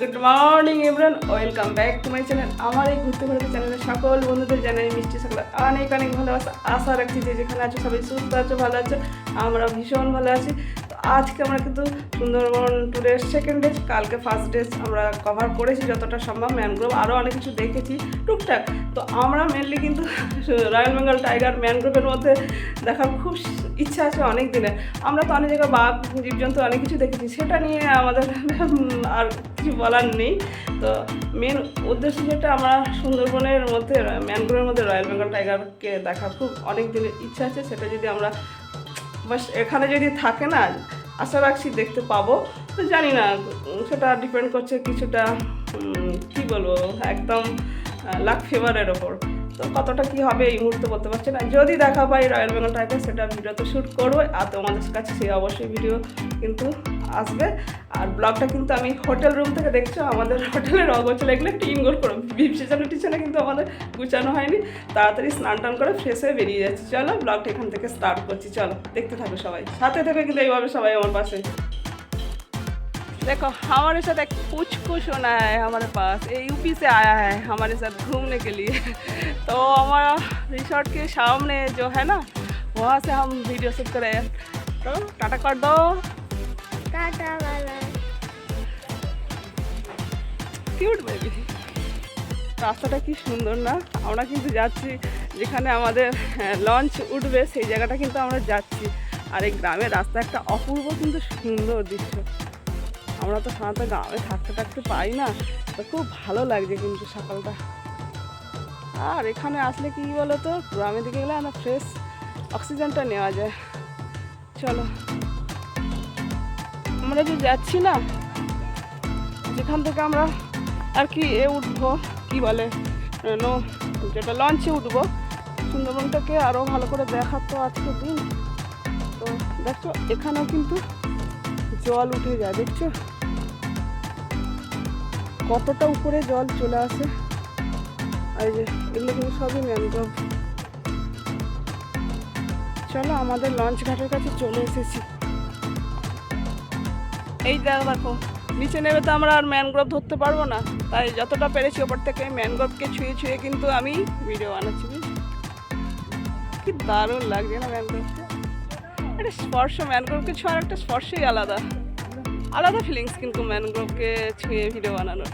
Good morning everyone welcome back to my channel আমার এই ঘুরতে ঘুরতে চ্যানেলের সকল বন্ধুদের জানাই মিষ্টি সকল অনেক অনেক ভালোবাসা। আশা রাখছি যে যেখানে আছো সবাই সুস্থ আছো, ভালো আছো। আমরা ভীষণ ভালো আছি। আজকে আমরা কিন্তু সুন্দরবন ট্যুরের সেকেন্ড ডে কালকে ফার্স্ট ডে আমরা কভার করেছি যতটা সম্ভব। ম্যানগ্রোভ আরও অনেক কিছু দেখেছি টুকটাক। তো আমরা মেনলি কিন্তু রয়্যাল বেঙ্গল টাইগার ম্যানগ্রোভের মধ্যে দেখার খুব ইচ্ছা আছে অনেক দিনের। আমরা তো অনেক জায়গায় বাঘ, জীবজন্তু অনেক কিছু দেখেছি। সেটা নিয়ে আমাদের আর কিছু বলার নেই। তো মেন উদ্দেশ্য যেটা আমরা সুন্দরবনের মধ্যে ম্যানগ্রোভের মধ্যে রয়্যাল বেঙ্গল টাইগারকে দেখার খুব অনেক দিনের ইচ্ছা আছে। সেটা যদি আমরা বাস এখানে যদি থাকে না, আশা রাখছি দেখতে পাবো। তো জানি না, সেটা ডিপেন্ড করছে কিছুটা কি বলব, একদম লাক ফেভারের ওপর। তো কতটা কি হবে এই মুহূর্তে বলতে পারছি না। যদি দেখা পাই রয়্যাল বেঙ্গল টাইগার সেটা ভিডিও তো শ্যুট করব। আর তোমাদের কাছে সেই অবশ্যই ভিডিও কিন্তু আসবে। আর ব্লগটা কিন্তু আমি হোটেল রুম থেকে দেখছ, আমাদের হোটেলের অগোচল এগুলো টিন গোল করে। বিপ সিজনে টিচানে কিন্তু আমাদের গুছানো হয়নি। তাড়াতাড়ি স্নান টান করে ফ্রেশ হয়ে বেরিয়ে যাচ্ছি। চলো ব্লগটা এখান থেকে স্টার্ট করছি। চলো, দেখতে থাকো সবাই। সাথে থেকে কিন্তু এইভাবে সবাই আমার পাশে। देखो हमारे साथ एक कुछ कुछ होना है हमारे पास ये यूपी से आया है हमारे साथ घूमने के लिए तो हमारा रिसोर्ट के सामने जो है ना वहाँ से हम वीडियो शूट कर रहे हैं तो टाटा कर दो টাটা বাই কিউট বেবি রাস্তাটা কি সুন্দর না আমরা কিন্তু যাচ্ছি যেখানে আমাদের লঞ্চ উঠবে সেই জায়গাটা কিন্তু আমরা যাচ্ছি আর এই গ্রামের রাস্তা একটা অপূর্ব কিন্তু সুন্দর দৃশ্য আমরা তো সাধারণত গ্রামে থাকতে থাকতে পাই না, তো খুব ভালো লাগছে কিন্তু সকালটা। আর এখানে আসলে কি বলো তো গ্রামের দিকে গেলে না ফ্রেশ অক্সিজেনটা নেওয়া যায়। চলো। আমরা যে যাচ্ছি না, যেখান থেকে আমরা আর কি এ উঠবো, কি বলে যেটা লঞ্চে উঠবো, সুন্দরবনটাকে আরও ভালো করে দেখার তো আজকে দিন। তো দেখছ, এখানেও কিন্তু জল উঠে যায়, দেখছ? কতটা উপরে জল চলে আসে? আর যে, এগুলো কিন্তু সবই ম্যানগ্রোভ। চলো আমাদের লঞ্চ ঘাটের কাছে চলে এসেছি। এই দেখো দেখো, নিচে নেমে তো আমরা আর ম্যানগ্রোভ ধরতে পারব না। তাই যতটা পেরেছি ওপর থেকে ম্যানগ্রোভকে ছুঁয়ে ছুঁয়ে কিন্তু আমি ভিডিও বানাচ্ছি? কি দারুণ লাগছে না ম্যানগ্রোভকে একটা স্পর্শ, ম্যানগ্রোভকে ছোঁয়ার একটা স্পর্শই আলাদা। আলাদা ফিলিংস কিন্তু ম্যানগ্রোভকে ছুঁয়ে ভিডিও বানানোর।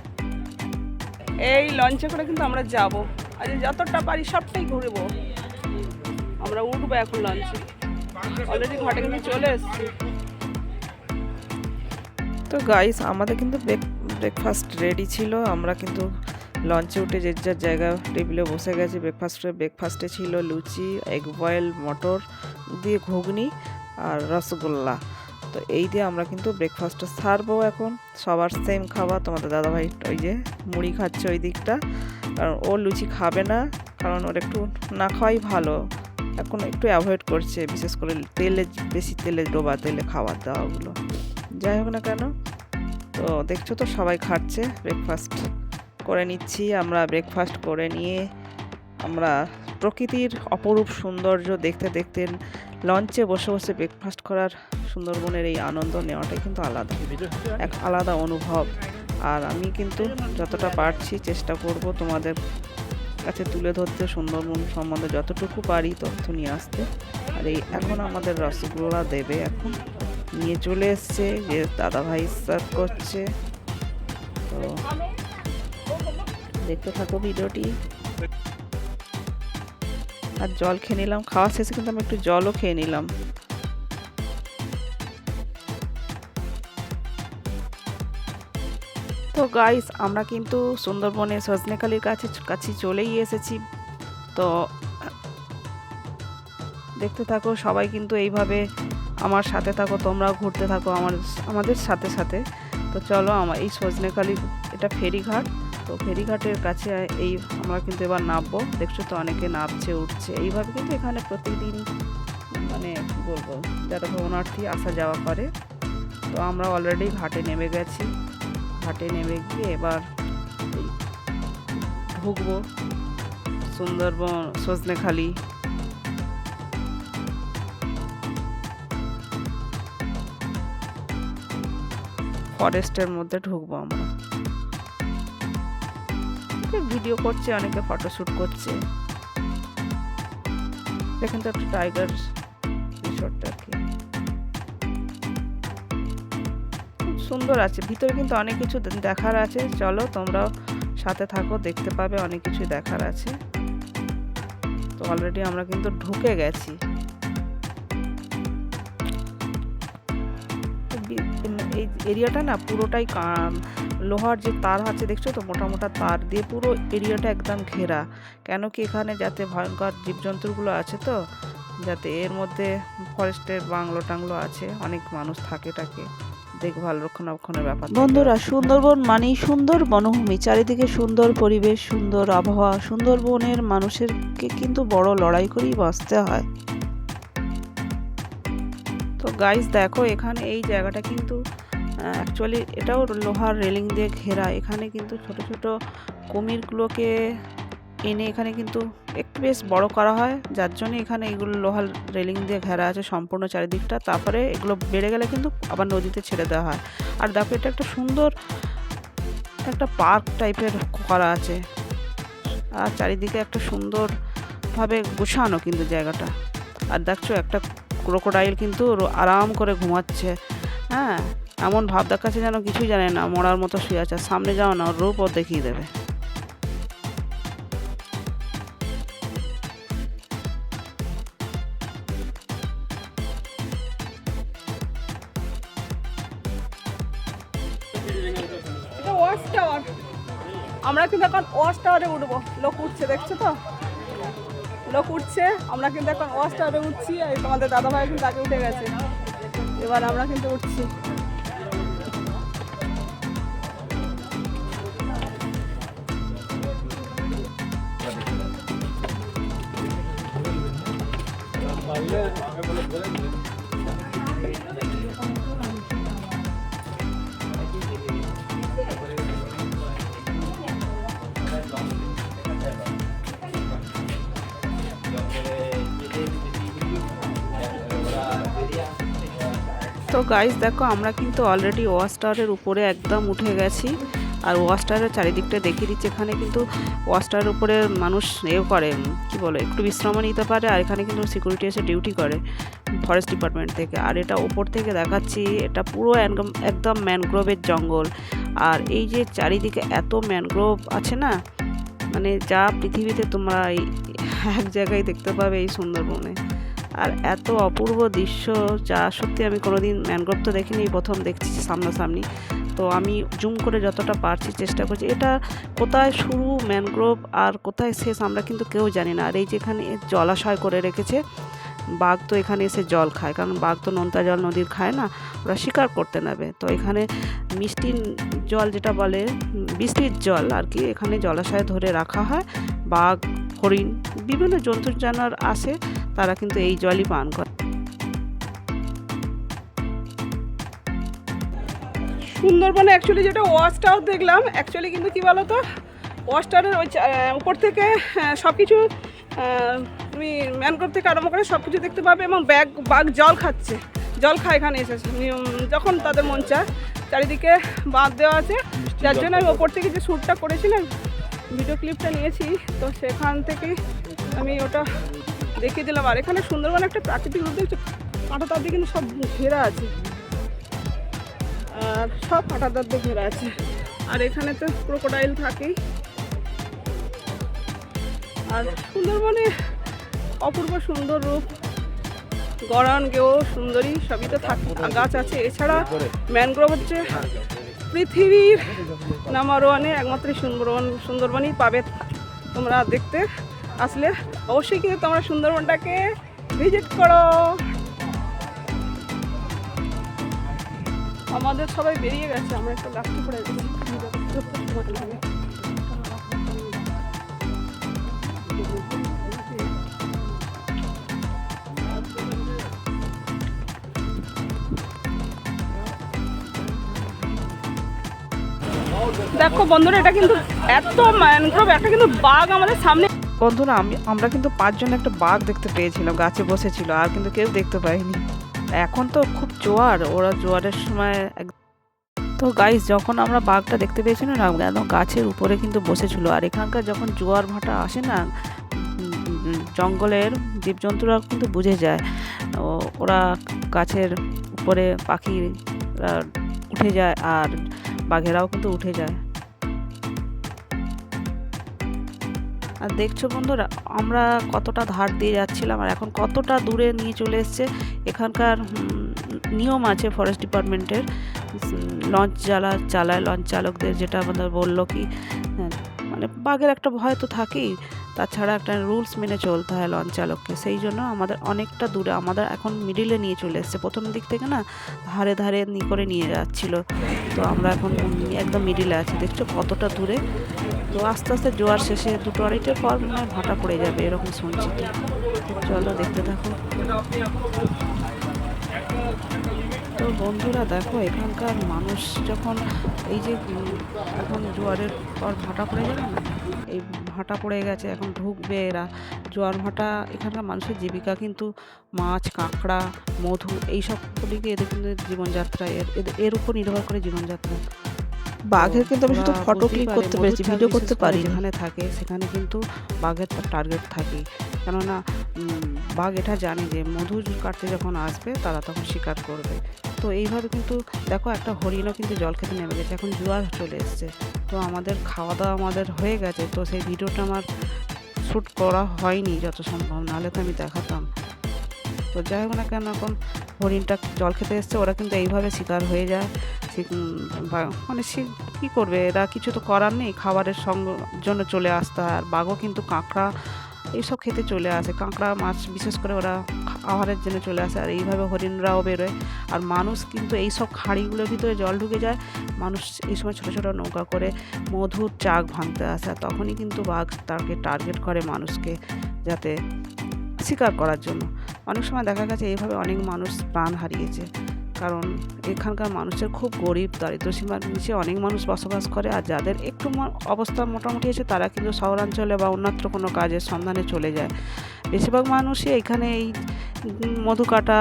এই লঞ্চে করে কিন্তু আমরা যাব। আজ যতটা পারি সবটাই ঘুরবো। আমরা উঠবো এখন লঞ্চে অলরেডি ঘাটে কিন্তু চলে এসছি। তো গাইস আমাদের কিন্তু ব্রেকফাস্ট রেডি ছিল। আমরা কিন্তু লঞ্চে উঠে যে যার জায়গা টেবিলে বসে গেছি। ব্রেকফাস্টে ব্রেকফাস্টে ছিল লুচি এগ বয়েল মটর দিয়ে ঘুগনি আর রসগোল্লা। তো এই দিয়ে আমরা কিন্তু ব্রেকফাস্টটা সারবো এখন। সবার সেম খাবার তোমাদের দাদাভাই ওই যে মুড়ি খাচ্ছে ওই দিকটা। কারণ ও লুচি খাবে না, কারণ ওর একটু না খাওয়াই ভালো। এখন একটু অ্যাভয়েড করছে, বিশেষ করে তেলে, বেশি তেলে ডোবা, তেলে খাবার দাওয়াগুলো। যাই হোক না কেন, তো দেখছ তো সবাই খাচ্ছে ব্রেকফাস্ট করে নিচ্ছি আমরা ব্রেকফাস্ট করে নিয়ে আমরা প্রকৃতির অপরূপ সৌন্দর্য দেখতে দেখতে লঞ্চে বসে বসে ব্রেকফাস্ট করার সুন্দরবনের এই আনন্দ নেওয়াটাই কিন্তু আলাদা। এক আলাদা অনুভব। আর আমি কিন্তু যতটা পারছি চেষ্টা করব তোমাদের কাছে তুলে ধরতে সুন্দরবন সম্বন্ধে যতটুকু পারি তথ্য নিয়ে আসতে। আর এই এখন আমাদের রসগোল্লা দেবে এখন। নিয়ে চলে এসছে যে দাদা ভাই সার্ভ করছে। তো দেখতে থাকো ভিডিওটি। আর জল খেয়ে নিলাম। খাওয়া শেষে কিন্তু আমি একটু জলও খেয়ে নিলাম। তো গাইস আমরা কিন্তু সুন্দরবনে সজনেখালির কাছে কাছে চলেই এসেছি। তো দেখতে থাকো, সবাই কিন্তু এইভাবে আমার সাথে থাকো, তোমরাও ঘুরতে থাকো আমার, আমাদের সাথে সাথে। তো চলো, আমার এই সজনেখালি এটা ফেরিঘাট। তো ফেরিঘাটের কাছে এই আমরা কিন্তু এবার নামবো। দেখছ তো অনেকে নামছে, উঠছে। এইভাবে কিন্তু এখানে প্রতিদিন মানে বলব, যারা ভ্রমণার্থী আসা যাওয়া করে, তো আমরা অলরেডি ঘাটে নেমে গেছি। ঘাটে নেমে গিয়ে এবার ঢুকবো সুন্দরবন, সজনেখালি। ফরেস্টের মধ্যে ঢুকবো আমরা। ভিডিও করছে, অনেকে ফটোশ্যুট করছে। দেখেন তো একটা টাইগার সুন্দর আছে, ভিতরে কিন্তু অনেক কিছু দেখার আছে। চলো তোমরাও সাথে থাকো, দেখতে পাবে অনেক কিছু দেখার আছে। তো অলরেডি আমরা কিন্তু ঢুকে গেছি। এই এরিয়াটা না পুরোটাই লোহার যে তার আছে দেখছ তো মোটা মোটা তার দিয়ে পুরো এরিয়াটা একদম ঘেরা। কেন কি এখানে যাতে ভয়ঙ্কর জীবজন্তুগুলো আছে তো যাতে এর মধ্যে ফরেস্টের বাংলো টাংলো আছে অনেক মানুষ থাকে টাকে দেখভাল রক্ষণাবেক্ষণের ব্যাপার। বন্ধুরা সুন্দরবন মানেই সুন্দর বনভূমি। চারিদিকে সুন্দর পরিবেশ সুন্দর আবহাওয়া সুন্দরবনের মানুষেরকে কিন্তু বড় লড়াই করেই বাঁচতে হয়। তো গাইস দেখো এখানে এই জায়গাটা কিন্তু অ্যাকচুয়ালি এটাও লোহার রেলিং দিয়ে ঘেরা। এখানে কিন্তু ছোট ছোট কুমিরগুলোকে এনে এখানে কিন্তু একটু বেশ বড় করা হয়। যার জন্য এখানে এগুলো লোহার রেলিং দিয়ে ঘেরা আছে সম্পূর্ণ চারিদিকটা। তারপরে এগুলো বেড়ে গেলে কিন্তু আবার নদীতে ছেড়ে দেওয়া হয়। আর দেখো এটা একটা সুন্দর একটা পার্ক টাইপের করা আছে। আর চারিদিকে একটা সুন্দরভাবে গোছানো কিন্তু জায়গাটা। আর দেখছ একটা ক্রোকোডাইল কিন্তু আরাম করে ঘুমাচ্ছে। হ্যাঁ এমন ভাব দেখাচ্ছে যেন কিছুই জানে না, মরার মতো শুয়ে আছে। সামনে যাও না, ওর রূপ ও দেখিয়ে দেবে। আমরা কিন্তু এখন ওয়াচ টাওয়ারে উঠবো। লোক উঠছে, দেখছ তো? লোক উঠছে, আমরা কিন্তু এখন ওয়াচ টাওয়ারে উঠছি, আর তোমাদের দাদা ভাই কিন্তু আগে উঠে গেছে। এবার আমরা কিন্তু উঠছি। গাইস দেখো, আমরা কিন্তু অলরেডি ওয়াচ টাওয়ারের উপরে একদম উঠে গেছি। আর ওয়াচ টাওয়ারের চারিদিকটা দেখিয়ে দিচ্ছে, এখানে কিন্তু ওয়াচ টাওয়ারের উপরে মানুষ এও করে, কি বলে, একটু বিশ্রামও নিতে পারে, আর এখানে কিন্তু সিকিউরিটি এসে ডিউটি করে ফরেস্ট ডিপার্টমেন্ট থেকে। আর এটা ওপর থেকে দেখাচ্ছি, এটা পুরো একদম ম্যানগ্রোভের জঙ্গল। আর এই যে চারিদিকে এত ম্যানগ্রোভ আছে না মানে যা পৃথিবীতে তোমরা এই এক জায়গায় দেখতে পাবে এই সুন্দরবনে। আর এত অপূর্ব দৃশ্য, যা সত্যি আমি কোনোদিন ম্যানগ্রোভ তো দেখিনি প্রথম দেখছি সামনাসামনি। তো আমি জুম করে যতটা পারছি চেষ্টা করছি। এটা কোথায় শুরু ম্যানগ্রোভ আর কোথায় শেষ আমরা কিন্তু কেউ জানি না। আর এই যেখানে জলাশয় করে রেখেছে, বাঘ তো এখানে এসে জল খায়। কারণ বাঘ তো নোনতা জল নদীর খায় না, ওরা শিকার করতে নেবে তো এখানে মিষ্টি জল যেটা বলে বৃষ্টির জল আর কি, এখানে জলাশয়ে ধরে রাখা হয়। বাঘ, হরিণ, বিভিন্ন জন্তু জানোয়ার আসে। তারা কিন্তু এই জলই পান করে। সুন্দরবনে অ্যাকচুয়ালি যেটা ওয়াচ টাওয়ার দেখলাম অ্যাকচুয়ালি কিন্তু কি বলো তো ওয়াচ টাওয়ারের ওই উপর থেকে সব কিছু তুমি ম্যানগ্রোভ থেকে আরম্ভ করে সব কিছু দেখতে পাবে এবং ব্যাগ বাঘ জল খাচ্ছে। জল খায় এখানে এসেছে যখন তাদের মন চায় চারিদিকে বাঁধ দেওয়া আছে। যার জন্য আমি ওপর থেকে যে শ্যুটটা করেছিলাম ভিডিও ক্লিপটা নিয়েছি তো সেখান থেকে আমি ওটা দেখিয়ে দিলাম। আর এখানে সুন্দরবন একটা প্রাকৃতিক রূপ দেখছ কাঁটা তার দিয়ে কিন্তু সব ঘেরা আছে। আর সব কাঁটাদার দিয়ে ঘেরা আছে। আর এখানে তো ক্রোকোডাইল থাকেই। আর সুন্দরবনে অপূর্ব সুন্দর রূপ। গড়ান গেও, সুন্দরী, সবই তো থাক গাছ আছে। এছাড়া ম্যানগ্রোভ হচ্ছে পৃথিবীর নাম্বার ওয়ানে একমাত্র সুন্দরবন সুন্দরবনই পাবে তোমরা দেখতে। আসলে অবশ্যই কিন্তু তোমরা সুন্দরবনটাকে ভিজিট করো। আমাদের সবাই বেরিয়ে গেছে, আমরা একটু লাফটি পড়ে দেখো বন্ধুরা, এটা কিন্তু এত ম্যানগ্রোভ, একটা কিন্তু বাঘ আমাদের সামনে বন্ধুরা, আমি, আমরা কিন্তু পাঁচজন একটা বাঘ দেখতে পেয়েছিলাম, গাছে বসেছিল, আর কিন্তু কেউ দেখতে পাইনি। এখন তো খুব জোয়ার, ওরা জোয়ারের সময় এক- তো গাইস যখন আমরা বাঘটা দেখতে পেয়েছিলাম, না, একদম গাছের উপরে কিন্তু বসেছিল, আর এখানকার যখন জোয়ার ভাটা আসে না জঙ্গলের জীবজন্তুরা কিন্তু বুঝে যায়। ওরা গাছের উপরে পাখিরা উঠে যায়, আর বাঘেরাও কিন্তু উঠে যায়। আর দেখছ বন্ধুরা আমরা কতটা ধার দিয়ে যাচ্ছিলাম আর এখন কতটা দূরে নিয়ে চলে এসছে। এখানকার নিয়ম আছে ফরেস্ট ডিপার্টমেন্টের লঞ্চ চালা চালায় লঞ্চ চালকদের যেটা আমাদের বলল কি হ্যাঁ, মানে বাঘের একটা ভয় তো থাকেই। তাছাড়া একটা রুলস মেনে চলতে হয় লঞ্চ চালককে। সেই জন্য আমাদের অনেকটা দূরে আমাদের এখন মিডিলে নিয়ে চলে এসছে। প্রথম দিক থেকে না ধারে ধারে নি করে নিয়ে যাচ্ছিল। তো আমরা এখন একদম মিডিলে আছি। দেখছ কতটা দূরে? তো আস্তে আস্তে জোয়ার শেষে দুটো আড়াইটের পর মনে হয় ভাটা পড়ে যাবে, এরকম শুনছি চলো দেখতে থাকো। তো বন্ধুরা দেখো, এখানকার মানুষ যখন এই যে এখন জোয়ারের পর ভাটা পড়ে যাবে না? এই ভাটা পড়ে গেছে, এখন ঢুকবে এরা। জোয়ার ভাটা এখানকার মানুষের জীবিকা কিন্তু মাছ কাঁকড়া মধু এই সবগুলিকে এদের কিন্তু জীবনযাত্রা এর এর উপর নির্ভর করে জীবনযাত্রা। বাঘের কিন্তু আমি শুধু ফটো ক্লিক করতে পেরেছি ভিডিও করতে পারি যেখানে থাকে সেখানে কিন্তু বাঘের টার্গেট থাকে। কেননা বাঘ এটা জানে যে মধু কাটতে যখন আসবে তারা তখন শিকার করবে। তো এইভাবে কিন্তু দেখো একটা হরিণও কিন্তু জল খেতে নেমে গেছে এখন জোয়ার চলে এসছে। তো আমাদের খাওয়া দাওয়া আমাদের হয়ে গেছে তো সেই ভিডিওটা আমার শ্যুট করা হয়নি যত সম্ভব, নাহলে তো আমি দেখাতাম। তো যাই হোক না কেন, এখন হরিণটা জল খেতে এসছে, ওরা কিন্তু এইভাবে শিকার হয়ে যায়। মানে সে কী করবে? এরা কিছু তো করার নেই, খাবারের সঙ্গ, জন্য চলে আসতে আর বাঘও কিন্তু কাঁকড়া, এইসব খেতে চলে আসে। কাঁকড়া, মাছ, বিশেষ করে ওরা আহারের জন্য চলে আসে। আর এইভাবে হরিণরাও বেরোয়। আর মানুষ কিন্তু এই সব খাঁড়িগুলোর ভিতরে জল ঢুকে যায়। মানুষ এই সময় ছোটো ছোটো নৌকা করে মধুর চাক ভাঙতে আসে। আর তখনই কিন্তু বাঘ তাকে টার্গেট করে মানুষকে যাতে শিকার করার জন্য। অনেক সময় দেখা গেছে এইভাবে অনেক মানুষ প্রাণ হারিয়েছে। কারণ এখানকার মানুষের খুব গরিব, দারিদ্র সীমার নিচে অনেক মানুষ বসবাস করে আর যাদের একটু অবস্থা মোটামুটি আছে তারা কিন্তু শহরাঞ্চলে বা অন্যত্র কোনো কাজের সন্ধানে চলে যায়। বেশিরভাগ মানুষই এখানে এই মধু কাটা,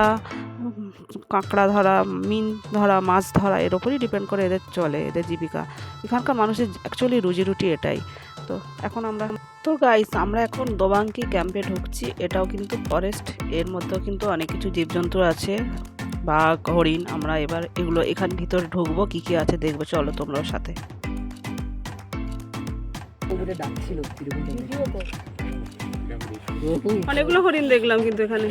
কাঁকড়া ধরা, মিন ধরা, মাছ ধরা এর ওপরই ডিপেন্ড করে এদের চলে, এদের জীবিকা। এখানকার মানুষের অ্যাকচুয়ালি রুজি রুটি এটাই। তো এখন আমরা তো গাইস আমরা এখন দোবাঙ্কি ক্যাম্পে ঢুকছি। এটাও কিন্তু ফরেস্ট এর মধ্যেও কিন্তু অনেক কিছু জীবজন্তু আছে। বাঘ হরিণ আমরা এবার এগুলো এখান ভিতরে ঢুকবো কি কি আছে দেখব চলো তোমরাও সাথে। অনেকগুলো হরিণ দেখলাম কিন্তু এখানে।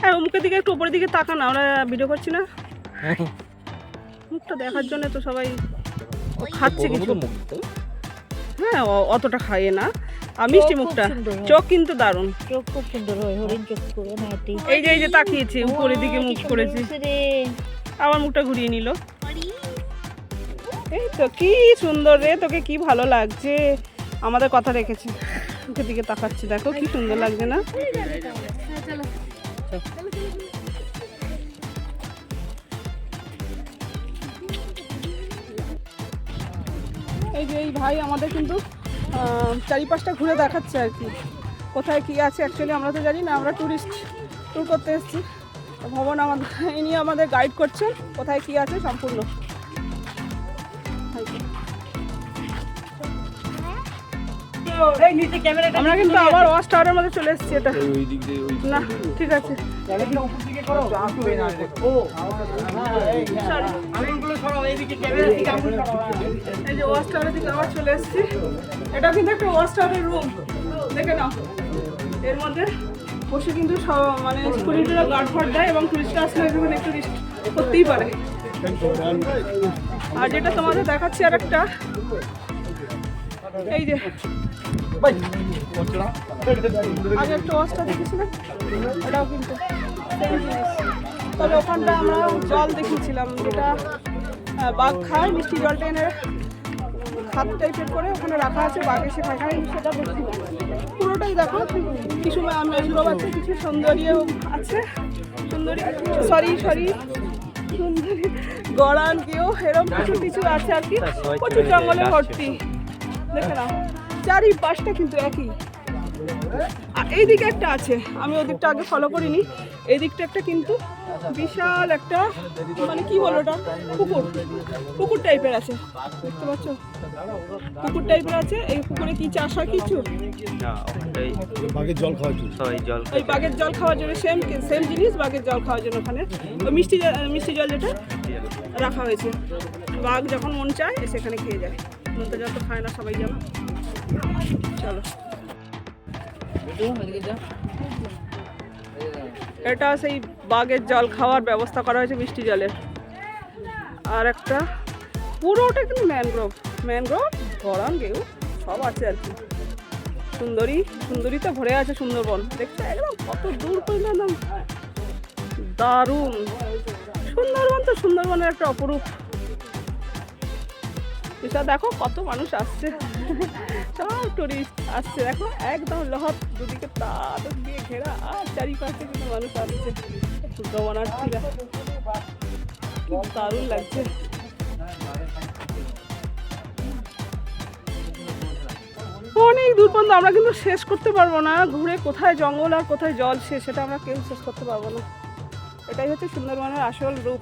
হ্যাঁ ও মুখের দিকে একটু উপরের দিকে তাকা না আমরা ভিডিও করছি না। মুখটা দেখার জন্য তো সবাই খাচ্ছে কিছু। হ্যাঁ অতটা খাইয়ে না। মিষ্টি মুখটা। চোখ কিন্তু দারুণ। চোখ খুব সুন্দর হয় হরিণ চোখ করে নাইটি এই যে এই যে তাকিয়েছি উপরের দিকে মুখ করেছি। আবার মুখটা ঘুরিয়ে নিল। এই তো কি সুন্দর রে তোকে কি ভালো লাগছে? আমাদের কথা রেখেছে। মুখের দিকে তাকাচ্ছি দেখো কি সুন্দর লাগছে না? এই যে এই ভাই আমাদের কিন্তু চারিপাশটা ঘুরে দেখাচ্ছে আর কি। কোথায় কি আছে অ্যাকচুয়ালি আমরা তো জানি না আমরা ট্যুরিস্ট ট্যুর করতে এসেছি। ভবন আমাদের ইনি আমাদের গাইড করছেন কোথায় কি আছে সম্পূর্ণ। আমরা কিন্তু আবার ওয়াচ টাওয়ারের মধ্যে চলে এসেছি এটা। না ঠিক আছে। চলে এটা কিন্তু একটা রুম দেখে এর মধ্যে বসে কিন্তু মানে গার্ড দেয় এবং একটু পারে আর যেটা তোমাদের দেখাচ্ছি আর একটা এই যে আগে একটু ওয়াচটা দেখেছিলাম এটাও কিন্তু same জিনিস। তবে ওখানটা আমরা জল দেখেছিলাম যেটা বাঘ খায়, মিষ্টি জলটা এনে হাত টাইপের করে ওখানে রাখা আছে, বাঘ এসে খায়। সেটা দেখছি পুরোটাই দেখো কিছু ম্যানগ্রোভ আছে কিছু সৌন্দর্য আছে। সুন্দরী সরি সরি সুন্দরী, গড়ান কেউ এরকম কিছু কিছু আছে আর কি। প্রচুর জঙ্গলে ভর্তি। দেখে নাও। চারিপাশটা কিন্তু একই। আর এই দিকে একটা আছে আমি ওদিকটা আগে ফলো করিনি। এই দিকটা একটা কিন্তু বিশাল একটা মানে কি বলো ওটা? পুকুর। পুকুর টাইপের আছে দেখতে পাচ্ছ? পুকুর টাইপের আছে এই পুকুরে কি চাষ হয় কিছু? বাঘের জল খাওয়ার জন্য। ওই বাঘের জল খাওয়ার জন্য সেম সেম জিনিস বাঘের জল খাওয়ার জন্য ওখানে। ওই মিষ্টি জল মিষ্টি জল যেটা রাখা হয়েছে। বাঘ যখন মন চায় সেখানে খেয়ে যায়। মনটা যত খায় না সবাই জানো। চলো। এটা সেই বাঘের জল খাওয়ার ব্যবস্থা করা হয়েছে মিষ্টি জলের আর একটা পুরোটা কিন্তু ম্যানগ্রোভ ম্যানগ্রোভ গরম গেউ, সব আছে আর কি। সুন্দরী সুন্দরী তো ভরে আছে সুন্দরবন। দেখতে একদম কত দূর পর্যন্ত দারুণ। সুন্দরবন তো সুন্দরবনের একটা অপরূপ এটা দেখো কত মানুষ আসছে। সব টুরিস্ট আসছে। দেখো একদম লহর দুদিকে তার দিয়ে ঘেরা, আর চারিপাশে কিন্তু মানুষ আসছে। ভ্রমণার্থীরা দারুণ লাগছে। অনেক দূর পর্যন্ত আমরা কিন্তু শেষ করতে পারব না। ঘুরে কোথায় জঙ্গল আর কোথায় জল শেষ সেটা আমরা কেউ শেষ করতে পারব না। এটাই হচ্ছে সুন্দরবনের আসল রূপ।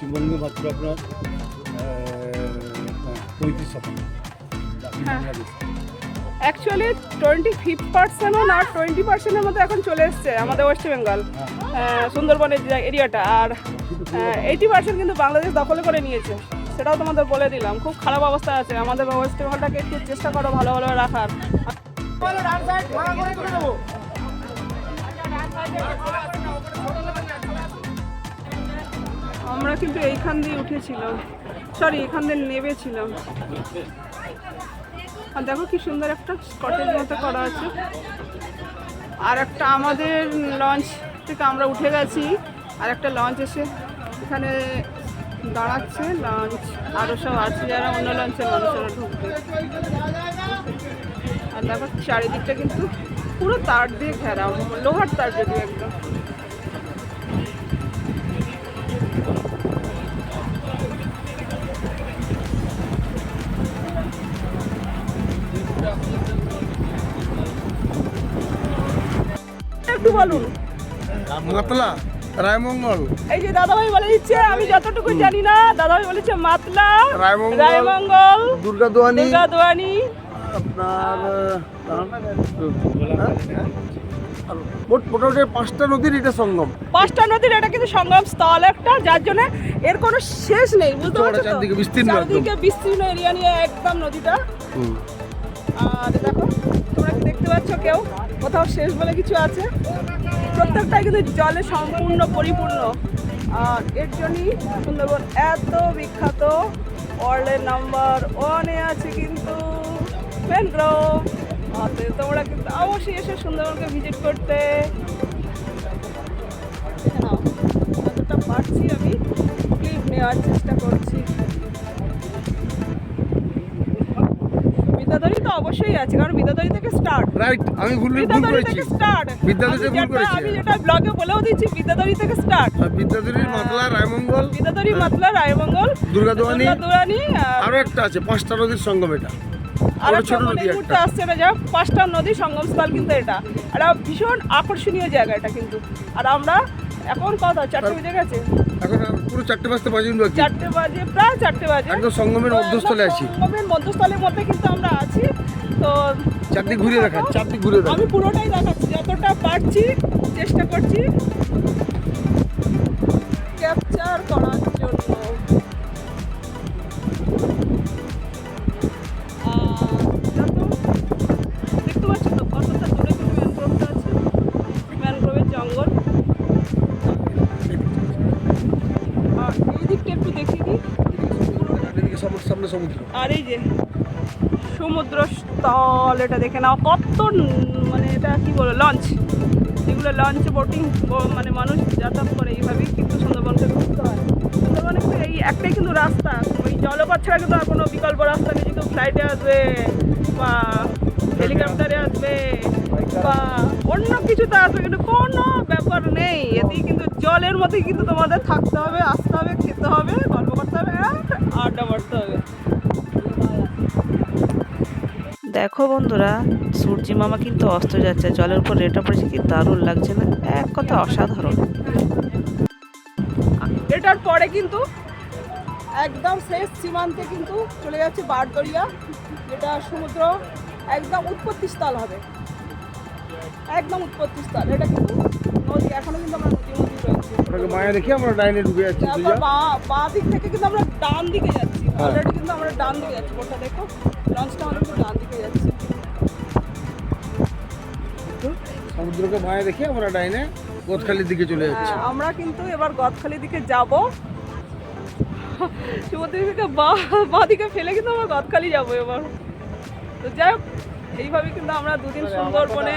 পশ্চিমবঙ্গে মাত্র আপনার পঁয়ত্রিশ শতাংশ। হ্যাঁ। অ্যাকচুয়ালি টোয়েন্টি ফিফ পার্সেন্টও না টোয়েন্টি পার্সেন্টের মতো এখন চলে এসছে আমাদের ওয়েস্ট বেঙ্গল সুন্দরবনের যে এরিয়াটা আর এইটি পার্সেন্ট কিন্তু বাংলাদেশ দখল করে নিয়েছে। সেটাও তোমাদের বলে দিলাম। খুব খারাপ অবস্থা আছে। আমাদের ওয়েস্ট বেঙ্গলটাকে একটু চেষ্টা করো ভালো ভালো রাখার আমরা কিন্তু এইখান দিয়ে উঠেছিলাম। সরি এখান দিয়ে নেবেছিলাম আর দেখো কি সুন্দর একটা কটেজ মতো করা আছে। আর একটা আমাদের লঞ্চ থেকে আমরা উঠে গেছি। আর একটা লঞ্চ এসে এখানে দাঁড়াচ্ছে। লঞ্চ আরও সব আছে যারা অন্য লঞ্চে মানুষেরা ঢুকবে। আর দেখো চারিদিকটা কিন্তু পুরো তার দিয়ে ঘেরা, লোহার তার যদিও একদম। একটু বলুন। মাতলা রায়মঙ্গল। এই যে দাদাভাই বলে দিচ্ছে আমি যতটুকু জানি না দাদাভাই বলেছে মাতলা রায়মঙ্গল, রায়মঙ্গল দুর্গা দোয়ানি। দুর্গা দোয়ানি। আপনার মোট মোটামুটি পাঁচটা নদীর এটা সঙ্গম। পাঁচটা নদীর এটা কিন্তু সঙ্গম স্থল একটা যার জন্য এর কোনো শেষ নেই বুঝতে পারছ? চারদিকে বিস্তীর্ণ। চারদিকে বিস্তীর্ণ এরিয়া নিয়ে একদম নদীটা। আর দেখো তোমরা কি দেখতে পাচ্ছ কেউ? কোথাও শেষ বলে কিছু আছে? প্রত্যেকটাই কিন্তু জলে সম্পূর্ণ পরিপূর্ণ। আর এর জন্যই সুন্দরবন এত বিখ্যাত। ওয়ার্ল্ডের নাম্বার ওয়ানে আছে কিন্তু তোমরা কিন্তু অবশ্যই এসে সুন্দরবনকে ভিজিট করতে। যতটা পারছি আমি। ক্লিপ নেওয়ার চেষ্টা অবশ্যই আছে কারণ বিদ্যাধরী থেকে স্টার্ট রাইট আমি ভুল ভুল করেছি। স্টার্ট বিদ্যাধরী ভুল করেছি। আমি যেটা ব্লগে বলেও দিচ্ছি বিদ্যাধরী থেকে স্টার্ট আর বিদ্যাধরীর মাতলা রায়মঙ্গল। বিদ্যাধরী মাতলা রায়মঙ্গল দুর্গা দোয়ানি। আরও একটা আছে পাঁচটা নদীর সঙ্গম এটা। আর ছোট নদী একটা। আসছে না যা পাঁচটা নদী সঙ্গমস্থল কিন্তু এটা। এটা ভীষণ আকর্ষণীয় জায়গা এটা কিন্তু। আর আমরা এখন কত? চারটে বেজে গেছে? এখন পুরো চারটে পাঁচ মিনিট বাকি। চারটে বাজে প্রায় চারটে বাজে। একদম সঙ্গমের মধ্যস্থলে আছি। সঙ্গমের মধ্যস্থলের মধ্যে কিন্তু আমরা আছি। তো চারটি ঘুরে দেখা চারটি ঘুরে দেখা আমি পুরোটাই দেখাচ্ছি যতটা পারছি চেষ্টা করছি। ক্যাপচার করার সামনে সমুদ্র। আর এই যে সমুদ্র স্থল এটা দেখে নাও কত মানে এটা কি বলো লঞ্চ যেগুলো লঞ্চ বোটিং মানে মানুষ যাতায়াত করে এইভাবেই কিন্তু সুন্দরবনকে ঘুরতে হয়। সুন্দরবনে কিন্তু এই একটাই কিন্তু রাস্তা ওই জলপথ ছাড়া কিন্তু আর কোনো বিকল্প রাস্তা নেই কিন্তু ফ্লাইটে আসবে বা হেলিকপ্টারে আসবে বা অন্য কিছুতে আসবে কিন্তু কোনো ব্যাপার নেই। এতেই কিন্তু জলের মধ্যে কিন্তু তোমাদের থাকতে হবে আসতে হবে খেতে হবে গল্প করতে হবে আর আড্ডা মারতে হবে। দেখো বন্ধুরা, সূর্যি মামা কিন্তু অস্ত যাচ্ছে, জলের উপর রেটা পড়েছে কি দারুণ লাগছে না? এক কথা অসাধারণ। এটার পরে কিন্তু একদম শেষ সীমান্তে কিন্তু চলে যাচ্ছে বারদরিয়া, যেটা সমুদ্র একদম উৎপত্তি স্থল হবে। একদম উৎপত্তি স্থল এটা কিন্তু নদী, এখনও কিন্তু আমরা রয়েছি ওটাকে মায়া দেখে আমরা ডাইনে ঢুকে যাচ্ছি যা। বাঁ দিক থেকে কিন্তু আমরা ডান দিকে যাচ্ছি। হ্যাঁ। অলরেডি কিন্তু আমরা ডান দিকে যাচ্ছি। কোনটা দেখো লঞ্চটা আমরা ডান দিকে যাচ্ছি। সমুদ্রকে মায়া দেখে আমরা ডাইনে কোতখালির দিকে চলে যাচ্ছি। হ্যাঁ, আমরা কিন্তু এবার গদখালির দিকে যাব। সমুদ্রের দিকে বাঁ বাঁ দিকে ফেলে কিন্তু আমরা গদখালি যাব এবার। তো যাই হোক এইভাবে কিন্তু আমরা দুদিন সুন্দরবনে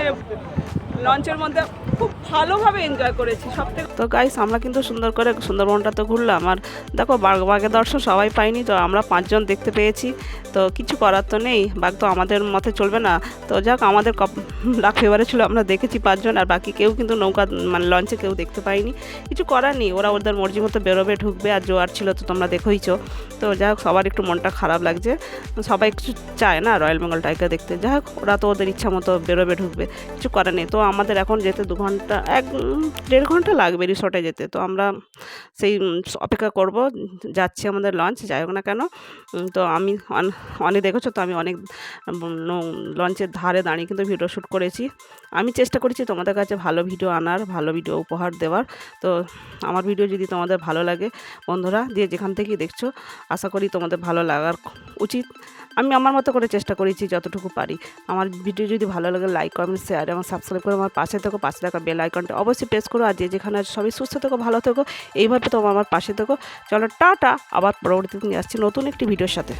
লঞ্চের মধ্যে খুব ভালোভাবে এনজয় করেছি সব থেকে তো গাইস আমরা কিন্তু সুন্দর করে সুন্দরবনটা তো ঘুরলাম, আর দেখো বাঘ, বাঘের দর্শন সবাই পাইনি তো আমরা পাঁচজন দেখতে পেয়েছি, তো কিছু করার তো নেই, বাঘ তো আমাদের মতে চলবে না, তো যাক, আমাদের লাখ ফেভারে ছিল, আমরা দেখেছি পাঁচজন, আর বাকি কেউ কিন্তু নৌকা মানে লঞ্চে কেউ দেখতে পাইনি কিছু করার নেই, ওরা ওদের মর্জি মতো বেরোবে, ঢুকবে, আর জোয়ার ছিল, তো তোমরা দেখোইছো, তো যাই হোক সবার একটু মনটা খারাপ লাগছে, সবাই কিছু চায় না রয়্যাল বেঙ্গল টাইগার দেখতে যাই হোক ওরা তো ওদের ইচ্ছা মতো বেরোবে, ঢুকবে, কিছু করার নেই, তো আমাদের এখন যেতে দু ঘণ্টা এক দেড় ঘণ্টা লাগবে রিসোর্টে যেতে। তো আমরা সেই অপেক্ষা করব, যাচ্ছি আমাদের লঞ্চ যাই হোক না কেন। তো আমি অন- অনেক দেখেছ তো আমি অনেক লঞ্চের ধারে দাঁড়িয়ে কিন্তু ভিডিও শ্যুট করেছি। আমি চেষ্টা করেছি তোমাদের কাছে ভালো ভিডিও আনার, ভালো ভিডিও উপহার দেওয়ার। তো আমার ভিডিও যদি তোমাদের ভালো লাগে, বন্ধুরা দিয়ে যেখান থেকেই দেখছ, আশা করি তোমাদের ভালো লাগার উচিত। আমি আমার মতো করে চেষ্টা করেছি যতটুকু পারি। আমার ভিডিও যদি ভালো লাগে লাইক কমেন্ট শেয়ার এবং সাবস্ক্রাইব করে আমার পাশে থেকো। পাশে থাকা বেল আইকনটা অবশ্যই প্রেস করো আর যে যেখানে সবই সুস্থ থেকো, ভালো থেকো। এইভাবে তো আমার পাশে থেকো। চলো, টাটা। আবার পরবর্তীতে নিয়ে আসছি নতুন একটি ভিডিওর সাথে।